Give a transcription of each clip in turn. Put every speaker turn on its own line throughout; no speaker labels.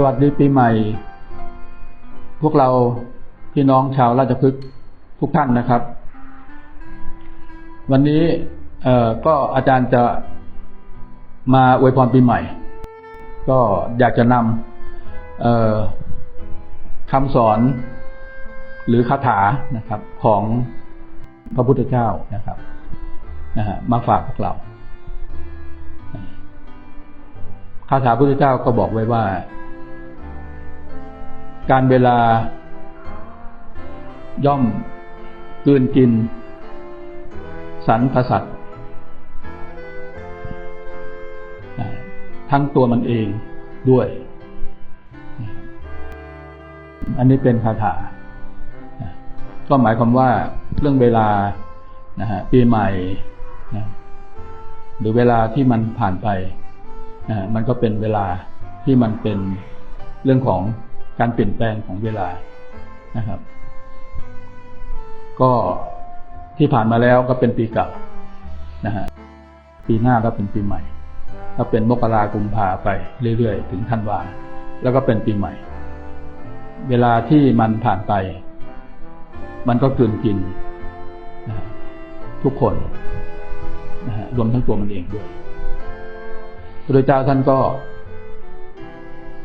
สวัสดีปีใหม่ พวกเราพี่น้องชาวราชพฤกษ์ทุกท่านนะครับ วันนี้เอ่อก็อาจารย์จะมาอวยพรปีใหม่ ก็อยากจะนำเอ่อคำสอนหรือคาถานะครับของพระพุทธเจ้านะครับนะฮะมาฝากพวกเราคาถาพุทธเจ้าก็บอกไว้ว่า การเวลา ย่อมกืนกิน สรรพสัตว์ทั้งตัวมันเองด้วย อันนี้เป็นคาถา ก็หมายความว่าเรื่องเวลานะฮะปีใหม่นะหรือเวลาที่มันผ่านไปนะมันก็เป็นเวลาที่มันเป็นเรื่องของ การเปลี่ยนแปลงของเวลานะครับ ก็ที่ผ่านมาแล้วก็เป็นปีเก่านะฮะปีหน้าก็เป็นปีใหม่ก็เป็นมกรากุมภาไปเรื่อยๆ ถึงธันวาแล้วก็เป็นปีใหม่ เวลาที่มันผ่านไป มันก็กลืนกินนะฮะทุกคนนะฮะรวมทั้งตัวมันเองด้วยพระเจ้าท่านก็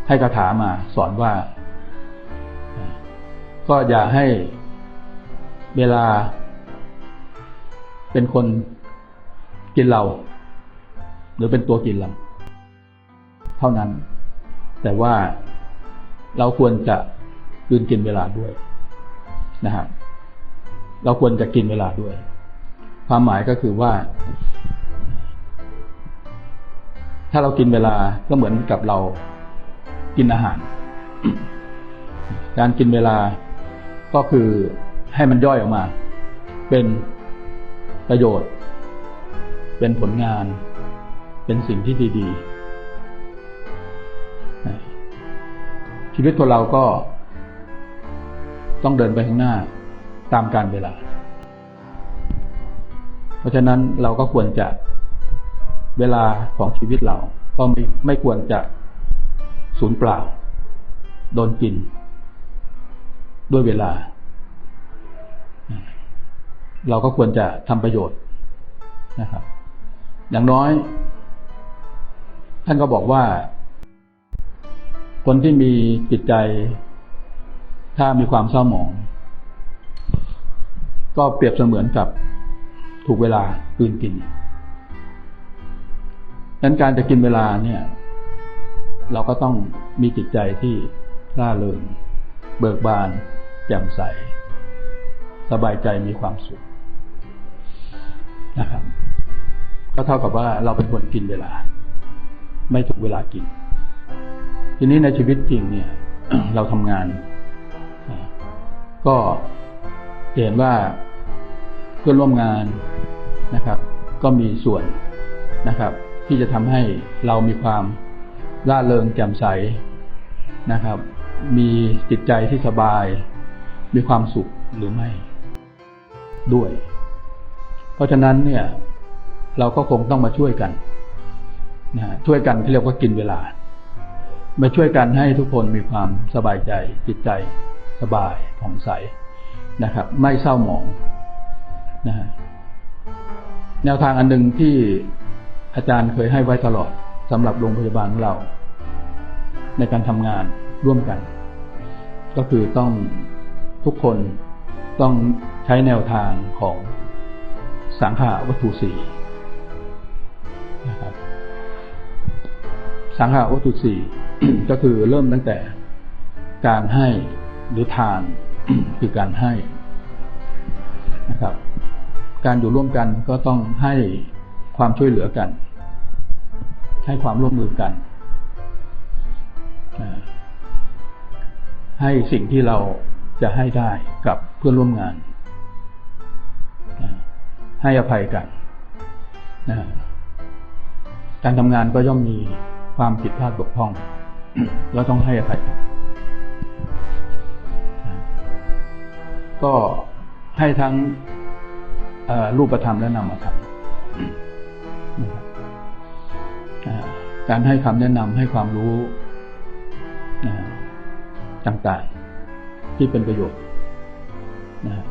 ให้คาถามาสอนว่า ก็อย่าให้เวลา เป็นคนกินเรา หรือเป็นตัวกินเรา เท่านั้น แต่ว่าเราควรจะกืนกินเวลาด้วยนะครับเราควรจะกินเวลาด้วย ความหมายก็คือว่า ถ้าเรากินเวลาก็เหมือนกับเรากินอาหาร การกินเวลา ก็คือให้มันย่อยออกมา เป็นประโยชน์ เป็นผลงาน เป็นสิ่งที่ดีๆ ชีวิตของเราก็ต้องเดินไปข้างหน้าตามการเวลา เพราะฉะนั้นเราก็ควรจะเวลาของชีวิตเรา ก็ไม่ไม่ควรจะสูญเปล่า โดนกิน ด้วยเวลา เราก็ควรจะทำประโยชน์นะครับ อย่างน้อย ท่านก็บอกว่า คนที่มีจิตใจ ถ้ามีความเศร้าหมอง ก็เปรียบเสมือนกับถูกเวลากืนกินดังนั้นการจะกินเวลาเนี่ย เราก็ต้องมีจิตใจที่ร่าเริงเบิกบาน แจ่มใส สบายใจมีความสุขนะครับ ก็เท่ากับว่าเราเป็นคนกินเวลา ไม่ถูกเวลากิน ทีนี้ในชีวิตจริงเนี่ย เราทำงาน ก็เห็นว่าเพื่อนร่วมงานนะครับ ก็มีส่วนนะครับ ที่จะทำให้เรามีความร่าเริงแจ่มใสนะครับ มีจิตใจที่สบาย มีความสุขหรือไม่ ด้วย เพราะฉะนั้นเนี่ย เราก็คงต้องมาช่วยกันนะช่วยกันที่เรียกว่ากินเวลา มาช่วยกันให้ทุกคนมีความสบายใจ จิตใจสบายผ่องใสนะครับ ไม่เศร้าหมองนะฮะแนวทางอันหนึ่งที่อาจารย์เคยให้ไว้ตลอดสำหรับโรงพยาบาลของเรา ในการทำงานร่วมกัน ก็คือต้อง ทุกคนต้องใช้แนวทางของสังขาวัตถุสี่นะครับสังขาวัตถุสี่ก็คือเริ่มตั้งแต่การให้หรือทานคือการให้นะครับ การอยู่ร่วมกันก็ต้องให้ความช่วยเหลือกัน ให้ความร่วมมือกัน ให้สิ่งที่เรา จะให้ได้กับเพื่อนร่วมงาน ให้อภัยกันนะการทำงานก็ย่อมมีความผิดพลาดบกพร่องเราต้องให้อภัยกันก็ให้ทั้งรูปธรรมและนามธรรมการให้คำแนะนำให้ความรู้ต่างๆ ที่เป็นประโยชน์นะ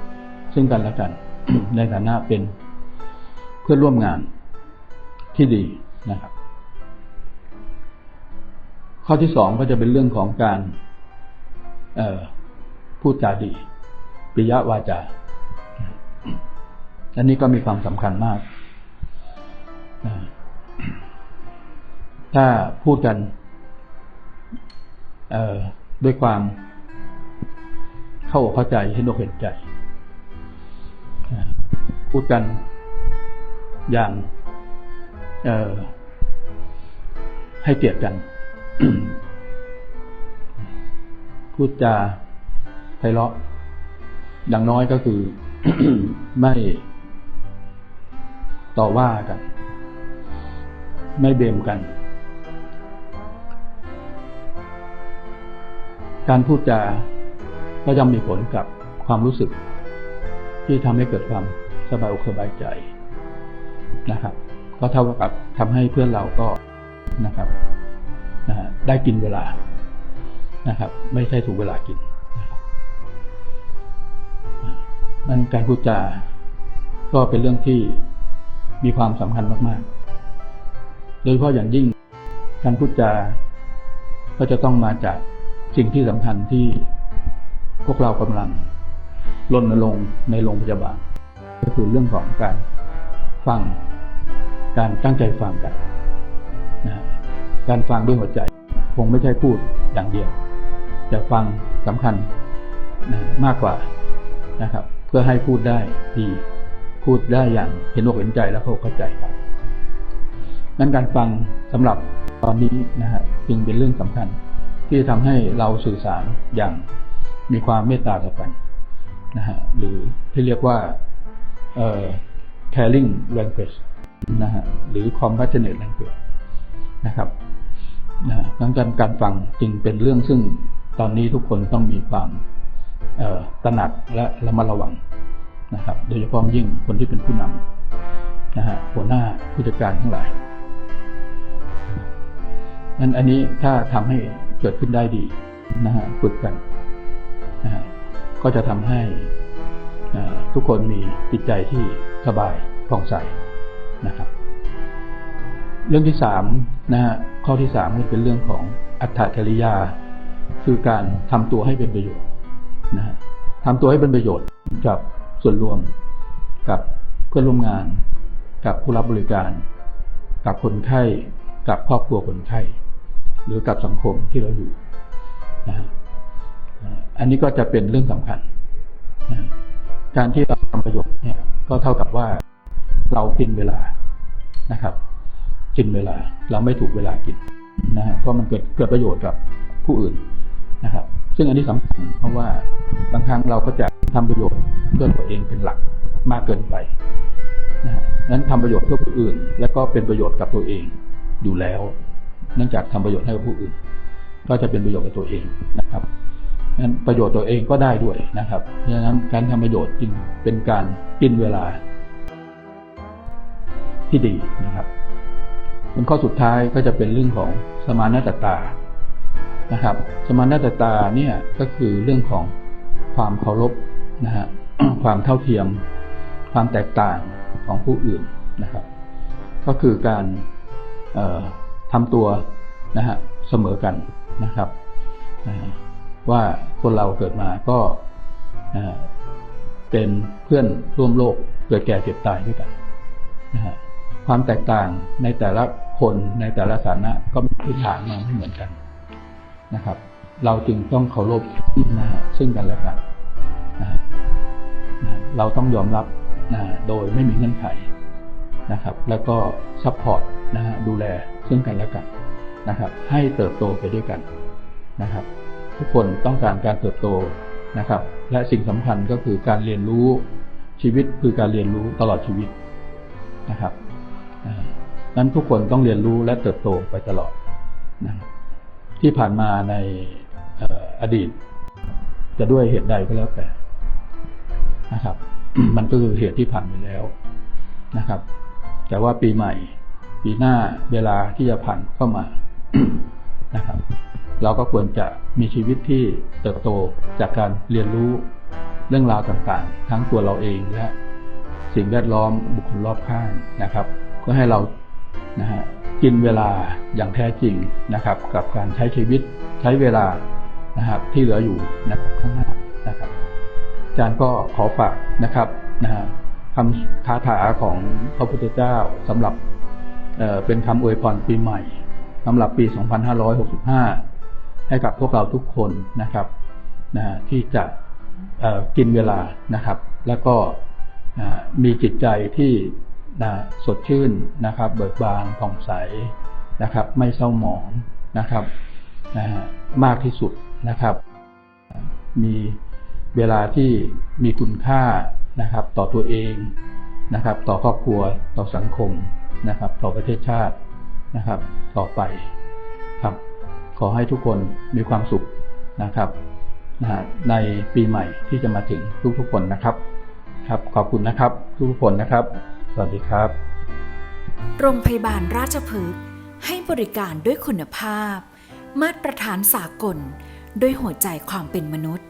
ซึ่งกันและกัน ในฐานะเป็นเพื่อนร่วมงานที่ดีนะครับ ข้อที่สองก็จะเป็นเรื่องของการพูดจาดี ปิยวาจา อันนี้ก็มีความสำคัญมาก ถ้าพูดกันด้วยความ เข้าอกเข้าใจเห็นอกเห็นใจพูดกันอย่างให้เกียรติกัน พูดจาไพเราะอย่างน้อยก็คือ ไม่ต่อว่ากัน ไม่เบมกัน การพูดจา ก็ย่อมมีผลกับความรู้สึก ที่ทำให้เกิดความสบายอกสบายใจนะครับ ก็เท่ากับทำให้เพื่อนเราก็นะครับได้กินเวลานะครับ ไม่ใช่ถูกเวลากินนะครับนั่นการพูดจาก็เป็นเรื่องที่มีความสำคัญมากๆ โดยเฉพาะอย่างยิ่งการพูดจาก็จะต้องมาจากสิ่งที่สำคัญที่ พวกเรากำลังรณรงค์ในโรงพยาบาล ก็คือเรื่องของการฟัง การตั้งใจฟังกันนะการฟังด้วยหัวใจ คงไม่ใช่พูดอย่างเดียว แต่ฟังสำคัญนะมากกว่านะครับ เพื่อให้พูดได้ดีพูดได้อย่างเห็นอกเห็นใจแล้วเข้าใจครับนั้นการฟังสำหรับตอนนี้นะฮะจึงเป็นเรื่องสำคัญ ที่จะทำให้เราสื่อสารอย่าง มีความเมตตาต่อกันนะฮะหรือที่เรียกว่าเอ่อ caring language นะฮะหรือ compassionate language นะครับนะดังนั้นการฟังจึงเป็นเรื่องซึ่งตอนนี้ทุกคนต้องมีความตระหนักและระมัดระวังนะครับ โดยเฉพาะยิ่งคนที่เป็นผู้นำนะฮะหัวหน้าผู้จัดการทั้งหลายนั้นอันนี้ถ้าทำให้เกิดขึ้นได้ดีนะฮะฝึกกัน ก็จะทำให้ทุกคนมีจิตใจที่สบายผ่องใสนะครับ เรื่องที่สามนะฮะข้อที่สามก็เป็นเรื่องของอัตถจริยา คือการทำตัวให้เป็นประโยชน์นะฮะทำตัวให้เป็นประโยชน์กับส่วนรวมกับเพื่อนร่วมงาน กับผู้รับบริการ กับคนไข้ กับครอบครัวคนไข้ หรือกับสังคมที่เราอยู่นะ อันนี้ก็จะเป็นเรื่องสำคัญ การที่เราทำประโยชน์เนี่ยก็เท่ากับว่าเรากินเวลานะครับ กินเวลาเราไม่ถูกเวลากินนะฮะเพราะมันเกิดเกิดประโยชน์กับผู้อื่นนะครับ ซึ่งอันนี้สำคัญเพราะว่าบางครั้งเราก็จะทำประโยชน์เพื่อตัวเองเป็นหลักมากเกินไปนะฮะนั้นทำประโยชน์เพื่อผู้อื่น แล้วก็เป็นประโยชน์กับตัวเองอยู่แล้ว เนื่องจากทำประโยชน์ให้กับผู้อื่น ก็จะเป็นประโยชน์กับตัวเองนะครับ นั้นประโยชน์ตัวเองก็ได้ด้วยนะครับเพราะฉะนั้นการทำประโยชน์จึงเป็นการกินเวลาที่ดีนะครับเป็นข้อสุดท้ายก็จะเป็นเรื่องของสมานตตานะครับ สมานตตาเนี่ยก็คือเรื่องของความเคารพนะฮะความเท่าเทียม ความแตกต่างของผู้อื่นนะครับ ก็คือการทำตัวนะฮะเสมอกันนะครับ ว่าคนเราเกิดมาก็เป็นเพื่อนร่วมโลกเกิดแก่เจ็บตายด้วยกันนะฮะความแตกต่างในแต่ละคนในแต่ละฐานะก็มีพื้นฐานมาไม่เหมือนกันนะครับ เราจึงต้องเคารพนะฮะซึ่งกันและกันนะฮะเราต้องยอมรับนะโดยไม่มีเงื่อนไขนะครับ แล้วก็ซัพพอร์ตนะฮะดูแลซึ่งกันและกันนะครับ ให้เติบโตไปด้วยกันนะครับ ทุกคนต้องการการเติบโตนะครับ และสิ่งสำคัญก็คือการเรียนรู้ชีวิตคือการเรียนรู้ตลอดชีวิตนะครับนั้นทุกคนต้องเรียนรู้และเติบโตไปตลอดนะที่ผ่านมาในอดีต จะด้วยเหตุใดก็แล้วแต่นะครับ มันก็คือเหตุที่ผ่านไปแล้วนะครับ แต่ว่าปีใหม่ ปีหน้าเวลาที่จะผ่านเข้ามานะครับ เราก็ควรจะมีชีวิตที่เติบโตจากการเรียนรู้เรื่องราวต่างๆ ทั้งตัวเราเองและสิ่งแวดล้อมบุคคลรอบข้างนะครับเพื่อให้เรานะฮะกินเวลาอย่างแท้จริงนะครับ กับการใช้ชีวิตใช้เวลานะครับที่เหลืออยู่นะครับข้างหน้านะครับอาจารย์ก็ขอฝากนะครับนะฮะคำคาถาของพระพุทธเจ้าสำหรับเอ่อเป็นคำอวยพรปีใหม่สำหรับปี 2565 ให้กับพวกเราทุกคนนะครับนะที่จะกินเวลานะครับ แล้วก็นะมีจิตใจที่นะสดชื่นนะครับ เบิกบานผ่องใสนะครับ ไม่เศร้าหมองนะครับนะมากที่สุดนะครับ มีเวลาที่มีคุณค่านะครับ ต่อตัวเองนะครับ ต่อครอบครัวต่อสังคมนะครับ ต่อประเทศชาตินะครับ ต่อไปครับ อให้ทุกคนมีความสุขนะครับนะฮะในปีใหม่ที่จะมาถึงทุกๆคนนะครับ ครับ ขอบคุณนะครับ ทุกคนนะครับ สวัสดีครับ
โรงพยาบาลราชพฤกษ์ให้บริการด้วยคุณภาพ มาตรฐานสากล ด้วยหัวใจความเป็นมนุษย์